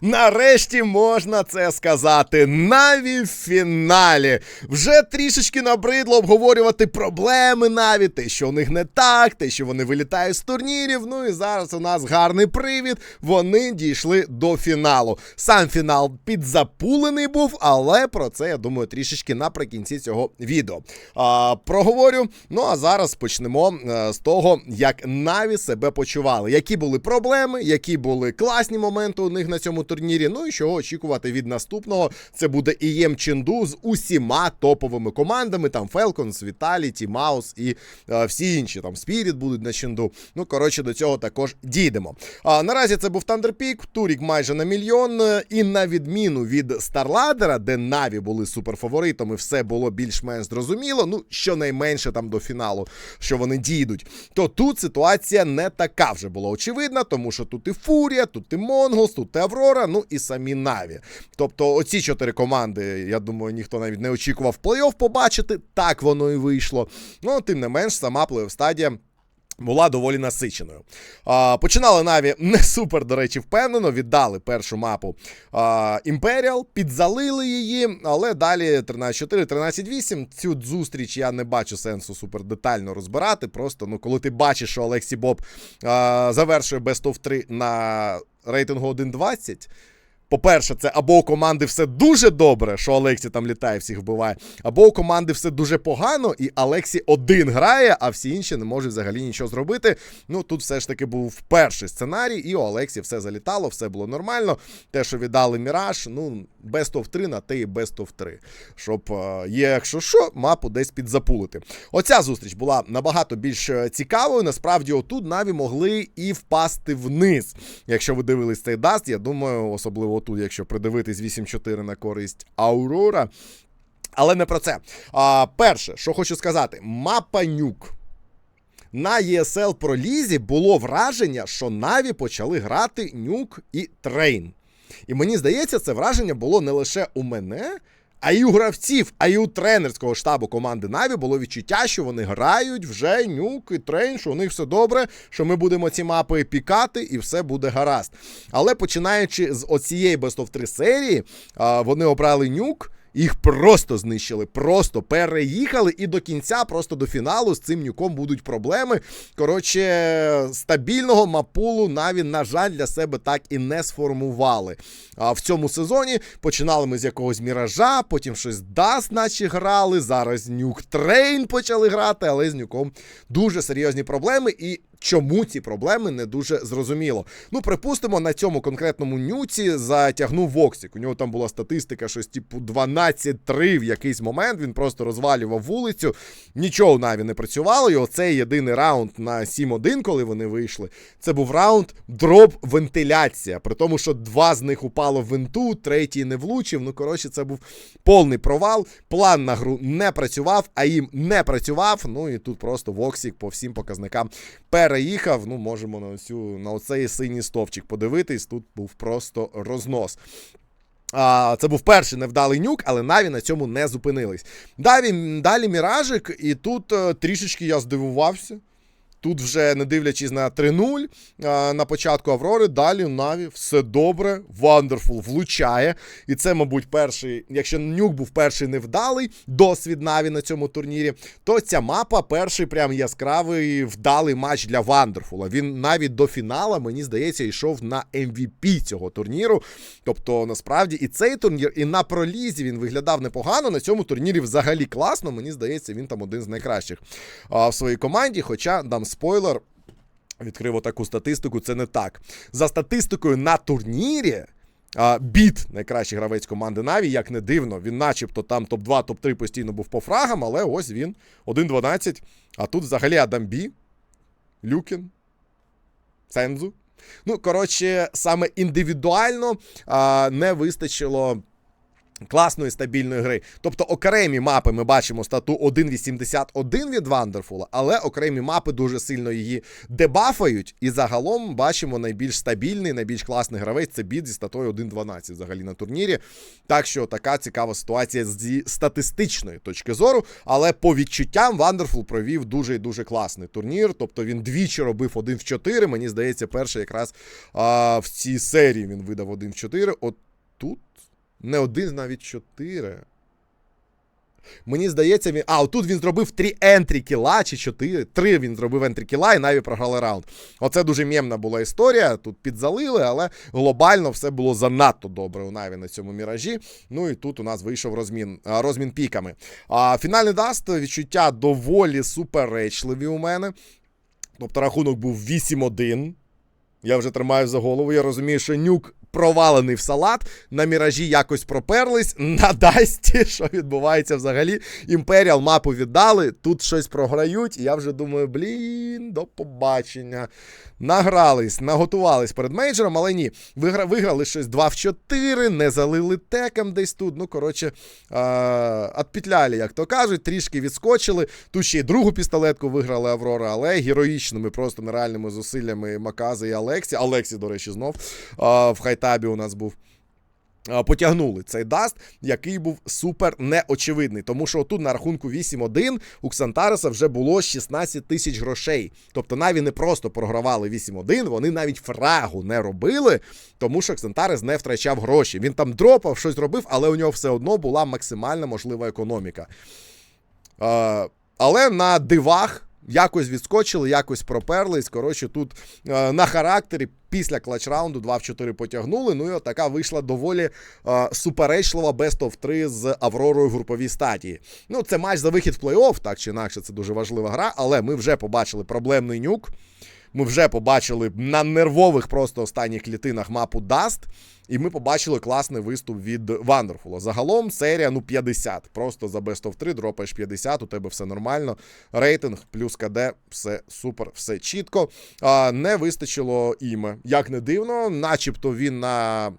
Нарешті можна це сказати. Наві в фіналі. Вже трішечки набридло обговорювати проблеми Наві, те, що у них не так, те, що вони вилітають з турнірів. Ну і зараз у нас гарний привід. Вони дійшли до фіналу. Сам фінал підзапулений був, але про це я думаю трішечки наприкінці цього відео. А, проговорю. Ну а зараз почнемо е, з того, як Наві себе почували, які були проблеми, які були класні моменти у них на цьому турнірі. Ну і чого очікувати від наступного. Це буде ІЄМ Ченду з усіма топовими командами. Там Falcons, Vitality, Маус і е, всі інші. Там Spirit будуть на Ченду. Ну коротше, до цього також дійдемо. А наразі це був Peak, Турік майже на мільйон. І на відміну від Старладера, де Наві були суперфаворитами, все було більш-менш зрозуміло. Ну, щонайменше там до фіналу, що вони дійдуть. То тут ситуація не така вже була очевидна, тому що тут і Фурія, тут і Монголс, тут і Аврора, ну і самі Наві. Тобто, оці чотири команди, я думаю, ніхто навіть не очікував плей-офф побачити. Так воно і вийшло. Ну, тим не менш, сама плей-офф стадія. Була доволі насиченою. А, починали Наві не супер, до речі, впевнено. Віддали першу мапу Imperial, підзалили її, але далі 13-4, 13-8. Цю зустріч я не бачу сенсу супер детально розбирати. Просто ну, коли ти бачиш, що Олексій Боб а, завершує Best of 3 на рейтингу 1.20. По-перше, це або у команди все дуже добре, що Олексі там літає, всіх вбиває, або у команди все дуже погано, і Алексі один грає, а всі інші не можуть взагалі нічого зробити. Ну тут все ж таки був перший сценарій, і у Олексі все залітало, все було нормально. Те, що віддали Міраж, ну, best of 3 на те і best of 3. Щоб е, якщо що, мапу десь підзапулити. Оця зустріч була набагато більш е, цікавою. Насправді, отут Наві могли і впасти вниз. Якщо ви дивились цей даст, я думаю, особливо тут, якщо придивитись 8-4 на користь Аурора. Але не про це. А, перше, що хочу сказати, мапа нюк. На ESL пролізі було враження, що Наві почали грати нюк і трейн. І мені здається, це враження було не лише у мене, а і у гравців, а і у тренерського штабу команди Наві було відчуття, що вони грають вже нюк і трейн, що у них все добре, що ми будемо ці мапи пікати і все буде гаразд. Але починаючи з оцієї Best of 3 серії, вони обрали нюк. Їх просто знищили, просто переїхали, і до кінця, просто до фіналу з цим нюком будуть проблеми. Коротше, стабільного мапулу Наві, на жаль, для себе так і не сформували. А в цьому сезоні починали ми з якогось міража, потім щось Даст, наче грали. Зараз нюк Трейн почали грати, але з нюком дуже серйозні проблеми. І чому ці проблеми не дуже зрозуміло. Ну, припустимо, на цьому конкретному нюці затягнув Воксік. У нього там була статистика, щось типу 12-3 в якийсь момент. Він просто розвалював вулицю. Нічого у Наві не працювало. І оцей єдиний раунд на 7-1, коли вони вийшли. Це був раунд дроп вентиляція. При тому, що два з них упало в винту, третій не влучив. Ну, коротше, це був повний провал. План на гру не працював, а їм не працював. Ну і тут просто Воксік по всім показникам переїхав. Ну, можемо на оцю на оцей синій стовпчик подивитись. Тут був просто рознос. А, Це був перший невдалий нюк, але Наві на цьому не зупинились. Далі, далі Міражик, і тут е, трішечки я здивувався. Тут вже не дивлячись на 3-0 на початку Аврори, далі Наві все добре. Вандерфул влучає. І це, мабуть, перший, якщо нюк був перший невдалий досвід Наві на цьому турнірі, то ця мапа перший прям яскравий вдалий матч для Вандерфула. Він навіть до фінала, мені здається, йшов на MVP цього турніру. Тобто, насправді, і цей турнір, і на пролізі він виглядав непогано. На цьому турнірі взагалі класно. Мені здається, він там один з найкращих в своїй команді. Хоча дам спойлер, відкрив таку статистику, це не так. За статистикою на турнірі. Біт, найкращий гравець команди Наві, як не дивно, він начебто там топ-2, топ-3 постійно був по фрагам, але ось він 1-12. А тут взагалі Адам Бі, Люкін, Сензу. Ну, коротше, саме індивідуально а, не вистачило Класної стабільної гри. Тобто окремі мапи ми бачимо стату 1.81 від Вандерфула, але окремі мапи дуже сильно її дебафають. І загалом бачимо найбільш стабільний, найбільш класний гравець це біт зі статою 1.12 взагалі на турнірі. Так що така цікава ситуація зі статистичної точки зору. Але по відчуттям Вандерфул провів дуже і дуже класний турнір. Тобто він двічі робив 1 в 4. Мені здається, перший якраз а, в цій серії він видав 1 в 4. От тут. Не один, навіть чотири. Мені здається, він. А, отут він зробив три ентрі кіла чи чотири. Три він зробив ентрі кіла і навіть програли раунд. Оце дуже мємна була історія. Тут підзалили, але глобально все було занадто добре у Наві на цьому міражі. Ну і тут у нас вийшов розмін, розмін піками. А фінальний даст відчуття доволі суперечливі у мене. Тобто рахунок був 8-1. Я вже тримаю за голову. Я розумію, що нюк провалений в салат. На міражі якось проперлись. На Дасті, що відбувається взагалі. Імперіал мапу віддали. Тут щось програють. І я вже думаю, блін, до побачення. Награлись, наготувались перед мейджором, але ні. Вигра, виграли щось 2 в 4, не залили теком десь тут. Ну, коротше, відпітляли, як то кажуть, трішки відскочили. Тут ще й другу пістолетку виграли Аврора, але героїчними, просто нереальними зусиллями Макази і Алексі. Алексі, до речі, знов а, в хайтабі у нас був. Потягнули цей даст, який був супер неочевидний. Тому що тут на рахунку 8-1 у Ксантареса вже було 16 тисяч грошей. Тобто навіть не просто програвали 8-1, вони навіть фрагу не робили, тому що Ксантарес не втрачав гроші. Він там дропав, щось робив, але у нього все одно була максимальна можлива економіка. Е, але на дивах якось відскочили, якось проперлись. Коротше, тут е, на характері після клач-раунду 2 в 4 потягнули. Ну і от така вийшла доволі е, суперечлива Best of 3 з Авророю в груповій стадії. Ну, це матч за вихід в плей-офф, так чи інакше, це дуже важлива гра, але ми вже побачили проблемний нюк. Ми вже побачили на нервових просто останніх клітинах мапу Dust, і ми побачили класний виступ від Вандерфула. Загалом серія ну 50. Просто за Best of 3 дропаєш 50, у тебе все нормально. Рейтинг плюс КД, все супер, все чітко. А, Не вистачило іме. Як не дивно, начебто він на.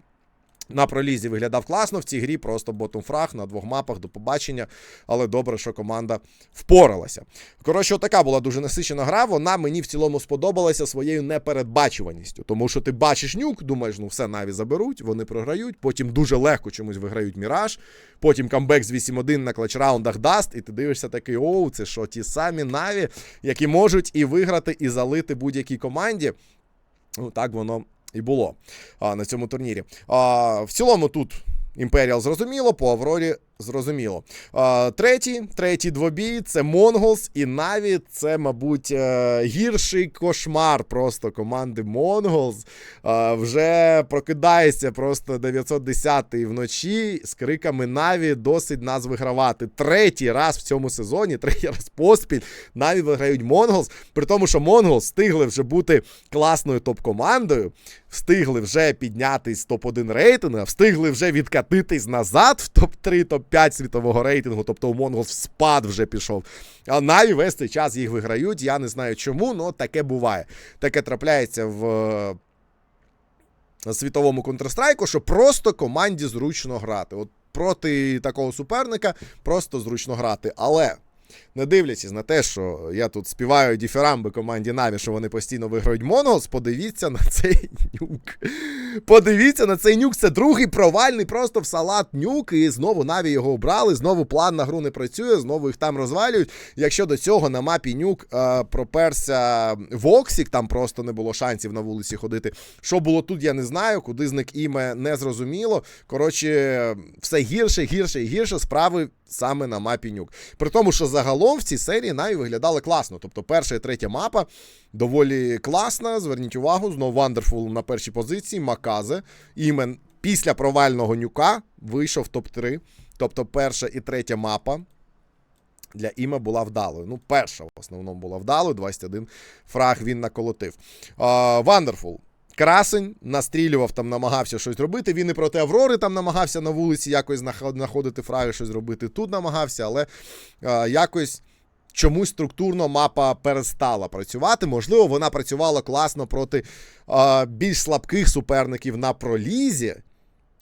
На пролізі виглядав класно, в цій грі просто ботомфраг на двох мапах до побачення, але добре, що команда впоралася. Коротше, така була дуже насичена гра. Вона мені в цілому сподобалася своєю непередбачуваністю. Тому що ти бачиш нюк, думаєш, ну все наві заберуть, вони програють. Потім дуже легко чомусь виграють Міраж. Потім камбек з 8-1 на клач-раундах даст, і ти дивишся такий: оу, це що, ті самі наві, які можуть і виграти, і залити будь-якій команді. Ну, так воно і було а, на цьому турнірі. А, В цілому тут Імперіал зрозуміло, по Аврорі зрозуміло. А, Третій третій двобій це Монголс і Наві. Це, мабуть, е, гірший кошмар просто команди Монголс. Вже прокидається просто 910-й вночі з криками Наві досить нас вигравати. Третій раз в цьому сезоні, третій раз поспіль Наві виграють Монголс. При тому, що Монголс встигли вже бути класною топ-командою, встигли вже піднятись топ-1 рейтингу, встигли вже відкатитись назад в топ-3, топ-5 світового рейтингу. Тобто у Монголс спад вже пішов. А Наві весь цей час їх виграють. Я не знаю чому, але таке буває. Таке трапляється в. е, Світовому Counter-Strike, що просто команді зручно грати. От проти такого суперника просто зручно грати. Але не дивлячись на те, що я тут співаю діфірамби команді Наві, що вони постійно виграють Монголс, подивіться на цей нюк. Подивіться на цей нюк. Це другий провальний просто в салат нюк. І знову Наві його обрали. Знову план на гру не працює, знову їх там розвалюють. Якщо до цього на мапі нюк е, проперся Воксік, там просто не було шансів на вулиці ходити. Що було тут, я не знаю. Куди зник іме не зрозуміло. Коротше, все гірше, гірше і гірше справи саме на мапі нюк. При тому, що загалом в цій серії навіть виглядали класно. Тобто перша і третя мапа доволі класна. Зверніть увагу, знову Wonderful на першій позиції, Маказе. Імен після провального нюка вийшов топ-3. Тобто перша і третя мапа. Для Іма була вдалою. Ну, перша в основному була вдалою. 21 фраг він наколотив. Вандерфул. Красень настрілював, там намагався щось робити. Він і проти Аврори там намагався на вулиці якось знаходити фраги, щось робити. Тут намагався, але е, якось чомусь структурно мапа перестала працювати. Можливо, вона працювала класно проти е, більш слабких суперників на пролізі.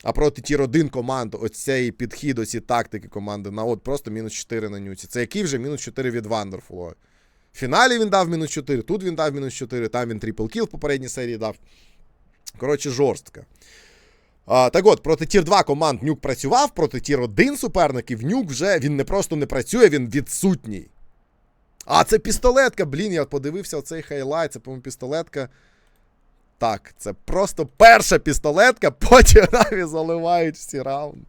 А проти тір 1 команд, оцей підхід, оці тактики команди на от просто мінус 4 на нюці. Це який вже мінус 4 від Вандерфула. В фіналі він дав мінус 4, тут він дав мінус 4, там він трипл кіл в попередній серії дав. Коротше, жорстко. А, так от, проти тір 2 команд Нюк працював, проти тір 1 суперників Нюк вже він не просто не працює, він відсутній. А, це пістолетка. Блін, я подивився оцей хайлайт, це, по-моєму, пістолетка. Так, це просто перша пістолетка, потім наві заливають всі раунди.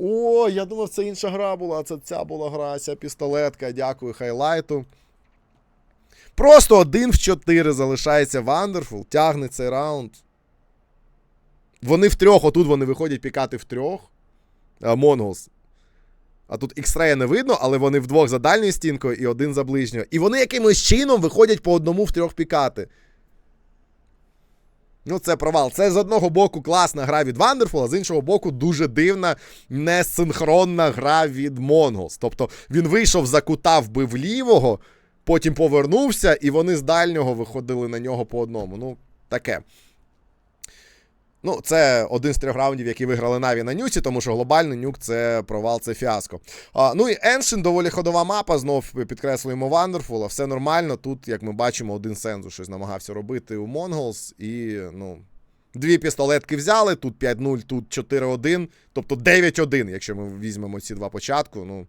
О, я думав, це інша гра була, а це ця була гра, ця пістолетка. Дякую хайлайту. Просто один в 4 залишається Вандерфул, тягне цей раунд. Вони втрьох, отут вони виходять пікати втрьох. Монголс. А тут ікстрея не видно, але вони вдвох за дальньою стінкою і один за ближньою. І вони якимось чином виходять по одному в трьох пікати. Ну, це провал. Це з одного боку класна гра від Вандерфула, з іншого боку, дуже дивна, несинхронна гра від Монголс. Тобто він вийшов за кута, вбив лівого, потім повернувся, і вони з дальнього виходили на нього по одному. Ну, таке. Ну, це один з трьох раундів, які виграли Наві на нюці, тому що глобальний нюк це провал, це фіаско. А, Ну і Еншин доволі ходова мапа. Знов підкреслюємо Вандерфула. Все нормально. Тут, як ми бачимо, один сензу щось намагався робити у Монголс. І, ну. Дві пістолетки взяли, тут 5-0, тут 4-1, тобто 9-1, якщо ми візьмемо ці два початку. ну...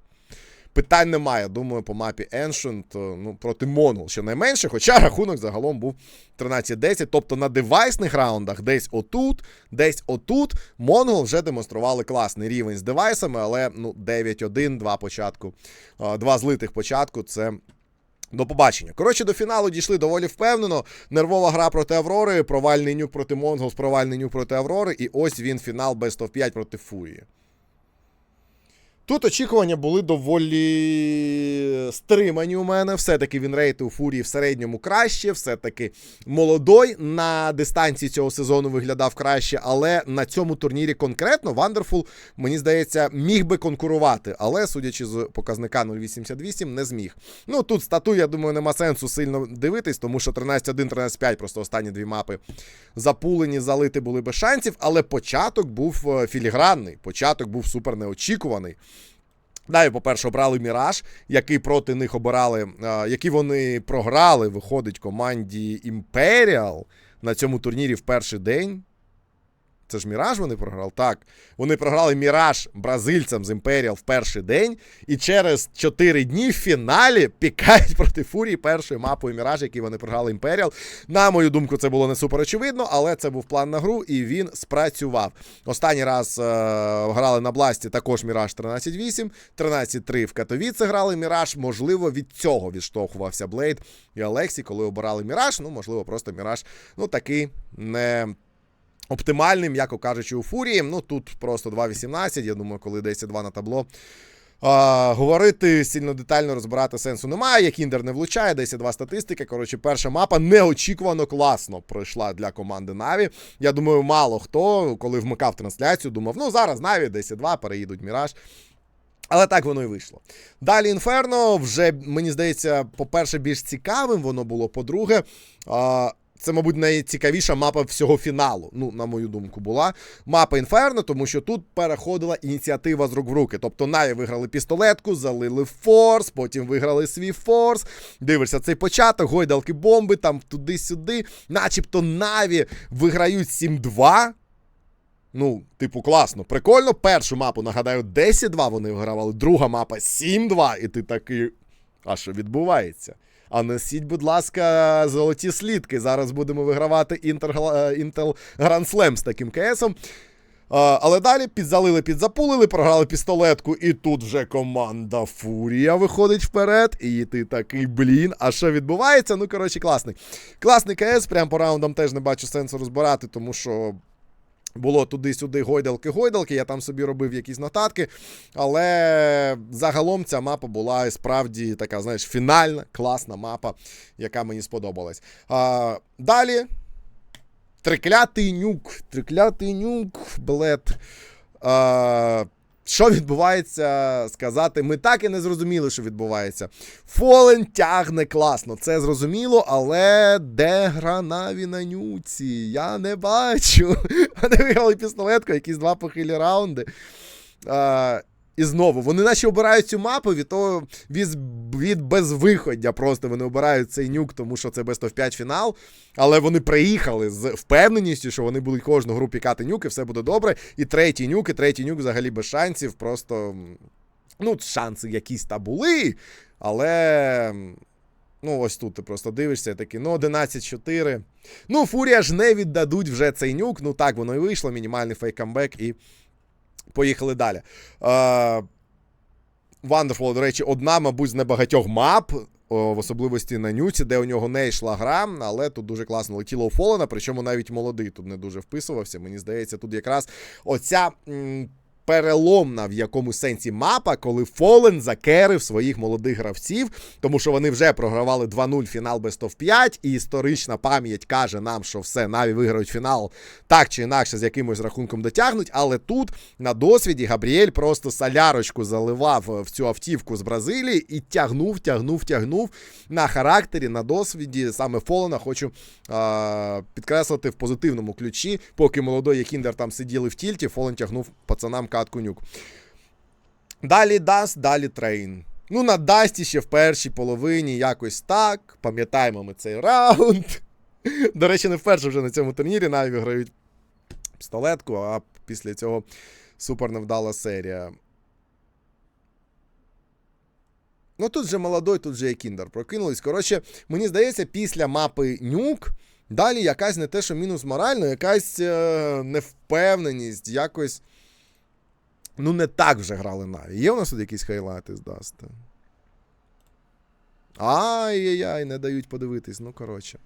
Питань немає. Думаю, по мапі Ancient ну, проти Монгол щонайменше, хоча рахунок загалом був 13-10. Тобто на девайсних раундах десь отут, десь отут Монгол вже демонстрували класний рівень з девайсами, але ну, 9-1, два початку, два злитих початку це. До побачення. Коротше, до фіналу дійшли доволі впевнено. Нервова гра проти Аврори, провальний нюк проти Монголс, провальний нюк проти Аврори. І ось він фінал Best of 5 проти Фурії. Тут очікування були доволі стримані у мене. Все-таки він рейти у фурії в середньому краще, все-таки молодой на дистанції цього сезону виглядав краще, але на цьому турнірі конкретно Вандерфул, мені здається, міг би конкурувати. Але, судячи з показника 0,88, не зміг. Ну тут стату, я думаю, нема сенсу сильно дивитись, тому що 13-1, 13-5, просто останні дві мапи запулені, залити були без шансів. Але початок був е, філігранний, початок був супер неочікуваний. Далі, по-перше, обрали Міраж, який проти них обирали, які вони програли, виходить команді Імперіал на цьому турнірі в перший день. Це ж Міраж вони програли? Так. Вони програли Міраж бразильцям з Імперіал в перший день. І через 4 дні в фіналі пікають проти Фурії першою мапою Міраж, який вони програли Імперіал. На мою думку, це було не супер очевидно, але це був план на гру, і він спрацював. Останній раз е грали на Бласті також Міраж 13-8, 13-3 в Катовіце грали Міраж. Можливо, від цього відштовхувався Блейд і Алексій, коли обирали Міраж. Ну, можливо, просто Міраж ну, такий не. Оптимальний, м'яко кажучи, у фурії. Ну тут просто 2.18. Я думаю, коли 10-2 на табло. А, Говорити сильно детально розбирати сенсу немає. Як Кіндер не влучає, 10-2 статистика. Коротше, перша мапа неочікувано класно пройшла для команди Наві. Я думаю, мало хто, коли вмикав трансляцію, думав, ну зараз Наві 10-2, переїдуть Міраж. Але так воно і вийшло. Далі Інферно вже, мені здається, по-перше, більш цікавим воно було. По-друге, це, мабуть, найцікавіша мапа всього фіналу. Ну, на мою думку, була мапа Інферно, тому що тут переходила ініціатива з рук в руки. Тобто Наві виграли пістолетку, залили форс, потім виграли свій форс. Дивишся цей початок, гойдалки бомби, там туди-сюди. Начебто Наві виграють 7-2. Ну, типу, класно, прикольно. Першу мапу, нагадаю, 10-2 вони вигравали, друга мапа 7-2, і ти такий. А що відбувається? А несіть, будь ласка, золоті слідки. Зараз будемо вигравати Intel Grand Slam з таким КСом. Але далі підзалили, підзапулили, програли пістолетку, і тут вже команда Фурія виходить вперед. І ти такий, блін, а що відбувається? Ну, коротше, класний. Класний КС, прям по раундам теж не бачу сенсу розбирати, тому що було туди-сюди гойдалки-гойдалки, я там собі робив якісь нотатки. Але загалом ця мапа була справді така, знаєш, фінальна, класна мапа, яка мені сподобалась. А, Далі. Триклятий нюк. Триклятий нюк, блед. А, Що відбувається, сказати, ми так і не зрозуміли, що відбувається. Фолен тягне класно, це зрозуміло, але де гранаві на нюці? Я не бачу. Вони виграли пістолетку, якісь два похилі раунди. І знову, вони наче обирають цю мапу від того, від, від безвиходя. Просто вони обирають цей нюк, тому що це Best of 5 фінал. Але вони приїхали з впевненістю, що вони будуть кожну гру пікати нюк, і все буде добре. І третій нюк, і третій нюк взагалі без шансів. Просто ну, шанси якісь та були, але. Ну, ось тут ти просто дивишся, такий, ну, 11-4. Ну, Фурія ж не віддадуть вже цей нюк. Ну так, воно і вийшло, мінімальний фейк-камбек і поїхали далі. Wonderful, до речі, одна, мабуть, з небагатьох мап, в особливості на нюці, де у нього не йшла гра, але тут дуже класно летіло у Фолена, причому навіть молодий тут не дуже вписувався. Мені здається, тут якраз оця. Переломна в якому сенсі мапа, коли Фолен закерив своїх молодих гравців, тому що вони вже програвали 2-0 фінал Best of 5, і історична пам'ять каже нам, що все, Наві виграють фінал так чи інакше з якимось рахунком дотягнуть. Але тут на досвіді Габріель просто солярочку заливав в цю автівку з Бразилії і тягнув, тягнув, тягнув на характері, на досвіді. Саме Фолена хочу а, підкреслити в позитивному ключі. Поки молодой і Кіндер там сиділи в тільті, Фолен тягнув пацанам катку нюк. Далі Даст, далі Трейн. Ну, на Дасті ще в першій половині якось так. Пам'ятаємо ми цей раунд. До речі, не вперше вже на цьому турнірі навіть грають пістолетку, а після цього супер невдала серія. Ну тут же молодой, тут же і Кіндер прокинулись. Коротше, мені здається, після мапи нюк. Далі якась не те, що мінус морально, якась е, невпевненість, якось. Ну, не так вже грали Наві. Є у нас тут якісь хайлайти з Даста? Ай-яй-яй, не дають подивитись. Ну, коротше.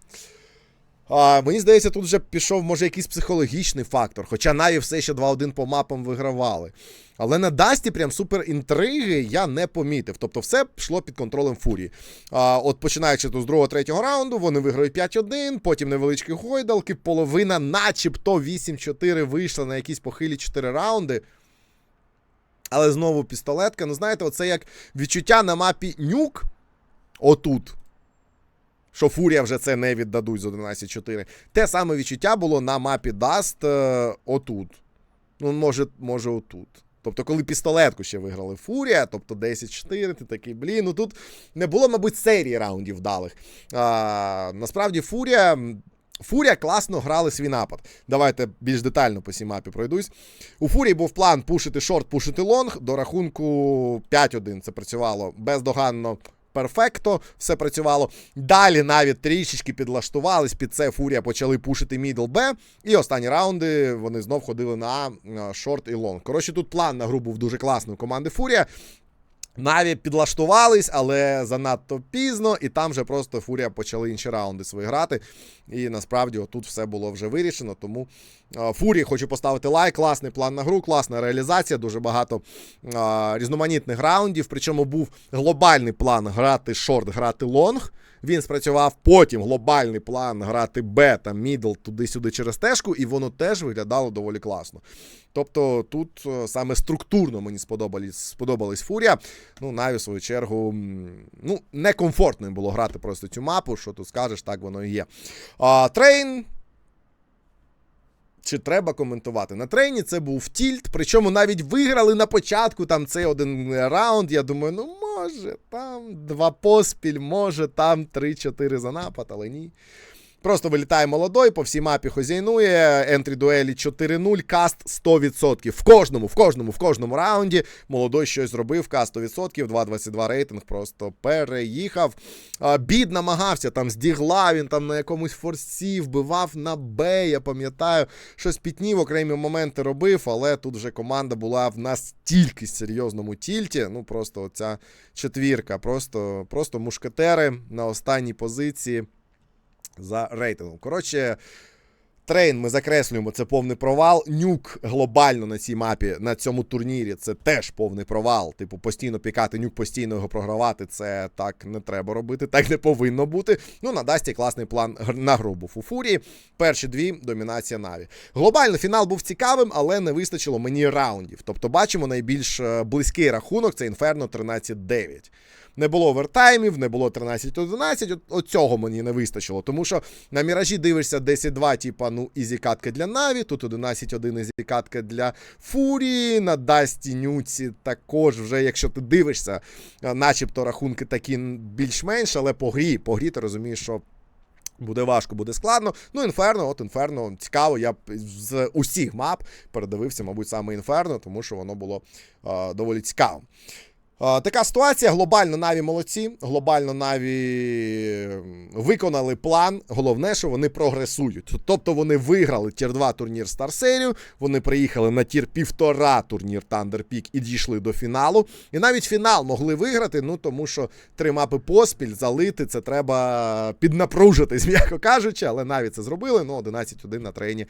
А, мені здається, тут вже пішов, може, якийсь психологічний фактор. Хоча Наві все ще 2-1 по мапам вигравали. Але на Дасті прям супер інтриги я не помітив. Тобто все йшло під контролем фурії. А, от починаючи тут з другого третього раунду, вони виграють 5-1, потім невеличкі гойдалки, половина, начебто 8-4 вийшла на якісь похилі 4 раунди. Але знову пістолетка. Ну, знаєте, оце як відчуття на мапі нюк. Отут. Що Фурія вже це не віддадуть з 11-4. Те саме відчуття було на мапі Dust е, отут. Ну, може, може, отут. Тобто, коли пістолетку ще виграли Фурія, тобто 10-4, ти такий, блін, ну тут не було, мабуть, серії раундів вдалих. А, насправді, Фурія. Фурія класно грали свій напад. Давайте більш детально по цій мапі пройдусь. У Фурії був план пушити шорт, пушити лонг. До рахунку 5-1 це працювало бездоганно. Перфекто, все працювало. Далі навіть трішечки підлаштувались під це. Фурія почали пушити мідл Б. І останні раунди вони знов ходили на шорт і лонг. Коротше, тут план на гру був дуже класний у команди Фурія. Наві підлаштувались, але занадто пізно, і там вже просто Фурія почали інші раунди свої грати. І насправді отут все було вже вирішено. Тому фурі хочу поставити лайк. Класний план на гру, класна реалізація, дуже багато е, різноманітних раундів. Причому був глобальний план грати шорт, грати лонг. Він спрацював потім глобальний план грати Б та мідл туди-сюди через тежку, і воно теж виглядало доволі класно. Тобто тут е, саме структурно мені сподобались, сподобалась Фурія. Ну, навіть в свою чергу, ну, некомфортно їм було грати просто цю мапу, що тут скажеш, так воно і є. А, Трейн. Чи треба коментувати? На трейні це був тільт, причому навіть виграли на початку там цей один раунд. Я думаю, ну може, там два поспіль, може, там 3-4 за напад, але ні. Просто вилітає молодой, по всій мапі хозяйнує, ентрі дуелі 4-0, каст 100%. В кожному, в кожному, в кожному раунді молодой щось зробив, каст 100%, 2.22 рейтинг, просто переїхав. Бід намагався там з дігла, він там на якомусь форсі вбивав на Б, я пам'ятаю, щось пітнів, окремі моменти робив, але тут вже команда була в настільки серйозному тільті. Ну, просто оця четвірка, просто, просто мушкетери на останній позиції за рейтингом. Коротше, Трейн ми закреслюємо, це повний провал. Нюк глобально на цій мапі, на цьому турнірі, це теж повний провал. Типу, постійно пікати нюк, постійно його програвати. Це так не треба робити, так не повинно бути. Ну, на Дасті класний план на гру був у Фурії. Перші дві домінація Наві. Глобально фінал був цікавим, але не вистачило мені раундів. Тобто, бачимо найбільш е, близький рахунок це Інферно 13-9. Не було овертаймів, не було 13-11. От, от цього мені не вистачило. Тому що на міражі дивишся 10-2, типа, ну, ізі катка для Наві, тут 11-1 ізі катка для Фурії. На Дасті Нюці також, вже якщо ти дивишся, начебто рахунки такі більш-менш, але по грі, по грі ти розумієш, що. Буде важко, буде складно. Ну, інферно, от інферно, цікаво. Я з усіх мап передивився, мабуть, саме інферно, тому що воно було е, доволі цікавим. Е, така ситуація. Глобально Наві молодці. Глобально Наві виконали план. Головне, що вони прогресують. Тобто вони виграли тір 2 турнір Star серію. Вони приїхали на тір півтора турнір Peak і дійшли до фіналу. І навіть фінал могли виграти, ну тому що три мапи поспіль залити це треба піднапружитись, м'яко кажучи, але навіть це зробили. Ну, 11-1 на трейні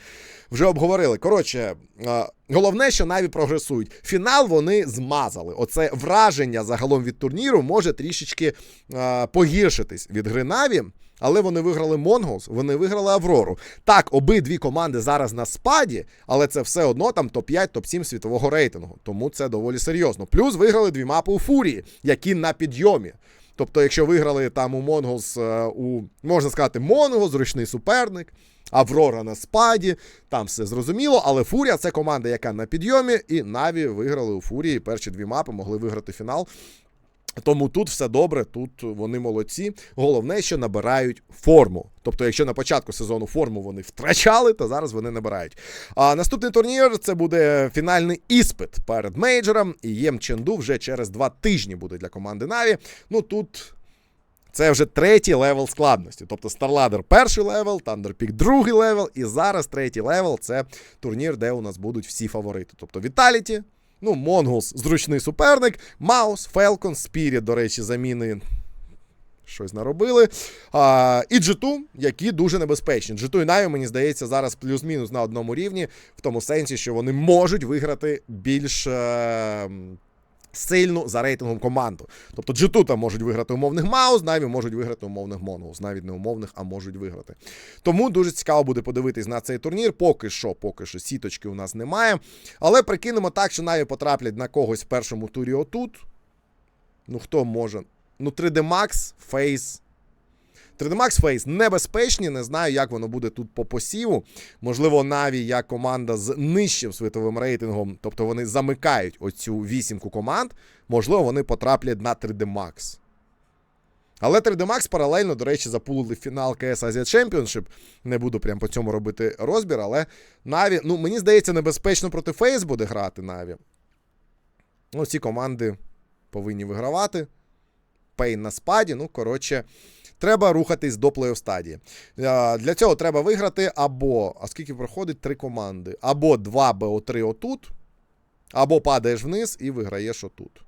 вже обговорили. Коротше, е, головне, що Наві прогресують. Фінал вони змазали. Оце враження загалом від турніру може трішечки е, погіршитись від гри Наві. Але вони виграли Монголс, вони виграли Аврору. Так, обидві команди зараз на спаді, але це все одно там топ-5, топ-7 світового рейтингу. Тому це доволі серйозно. Плюс виграли дві мапи у Фурії, які на підйомі. Тобто, якщо виграли там у Монголс, е, у можна сказати, Монгос, зручний суперник, Аврора на спаді, там все зрозуміло, але Фурія це команда, яка на підйомі, і Наві виграли у Фурії перші дві мапи, могли виграти фінал. Тому тут все добре, тут вони молодці. Головне, що набирають форму. Тобто, якщо на початку сезону форму вони втрачали, то зараз вони набирають. А наступний турнір це буде фінальний іспит перед мейджором. І Єм Ченду вже через два тижні буде для команди Наві. Ну тут. Це вже третій левел складності. Тобто StarLadder перший левел, Thunder Peak другий левел, і зараз третій левел це турнір, де у нас будуть всі фаворити. Тобто Vitality, ну, Монгус, зручний суперник, Маус, Фелкон, Спіріт, до речі, заміни. Щось наробили. А, і G2, які дуже небезпечні. G2 і Na'Vi, мені здається, зараз плюс-мінус на одному рівні, в тому сенсі, що вони можуть виграти більш е, сильну за рейтингом команду. Тобто G2 там можуть виграти умовних Маус, Наві можуть виграти умовних Mongols. Навіть не умовних, а можуть виграти. Тому дуже цікаво буде подивитись на цей турнір. Поки що, поки що сіточки у нас немає. Але прикинемо так, що Наві потраплять на когось в першому турі отут. Ну, хто може? Ну, 3D Max, Face. 3D Max Face небезпечні, не знаю, як воно буде тут по посіву. Можливо, Наві як команда з нижчим світовим рейтингом, тобто вони замикають оцю вісімку команд. Можливо, вони потраплять на 3D Max. Але 3D Max паралельно, до речі, запулили фінал CS Asia Championship. Не буду прям по цьому робити розбір, але Наві, ну, мені здається, небезпечно проти Фейс буде грати Наві. Ну, ці команди повинні вигравати. Пейн на спаді. Ну, коротше, треба рухатись до плей-офф стадії. Е, Для цього треба виграти або, а скільки проходить три команди, або 2 БО3 отут, або падаєш вниз і виграєш отут.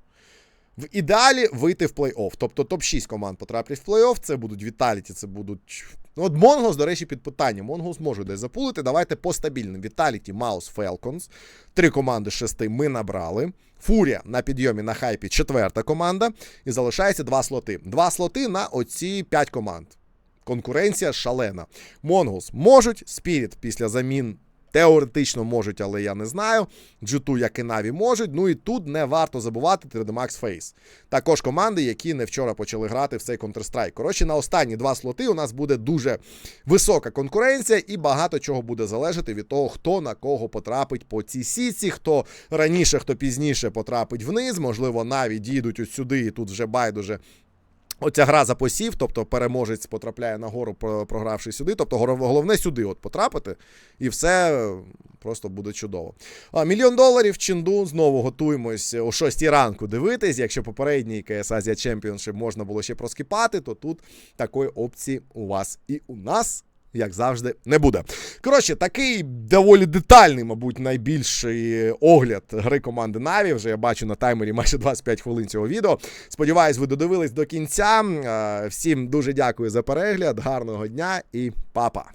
В ідеалі вийти в плей-офф. Тобто топ-6 команд потраплять в плей-офф. Це будуть Віталіті, це будуть. Ну, от Монгос, до речі, під питанням. Монгос може десь запулити. Давайте по стабільним. Віталіті, Маус, Falcons. Три команди з шести ми набрали. Фурія на підйомі на хайпі четверта команда. І залишається два слоти. Два слоти на оці п'ять команд. Конкуренція шалена. Монголс можуть, Спіріт після замін теоретично можуть, але я не знаю. G2, як і Наві, можуть. Ну і тут не варто забувати 3D Max Face. Також команди, які не вчора почали грати в цей Counter-Strike. Коротше, на останні два слоти у нас буде дуже висока конкуренція, і багато чого буде залежати від того, хто на кого потрапить по цій сітці, хто раніше, хто пізніше потрапить вниз. Можливо, Наві дійдуть ось сюди, і тут вже байдуже. Оця гра за посів, тобто переможець потрапляє нагору, гору, програвши сюди. Тобто головне сюди от потрапити, і все е, просто буде чудово. А, мільйон доларів чинду Знову готуємось о 6 ранку дивитись. Якщо попередній КС Азія Championship можна було ще проскіпати, то тут такої опції у вас і у нас. Як завжди, не буде. Коротше, такий доволі детальний, мабуть, найбільший огляд гри команди Наві. Вже я бачу на таймері майже 25 хвилин цього відео. Сподіваюсь, ви додивились до кінця. Е, Всім дуже дякую за перегляд, гарного дня і па-па.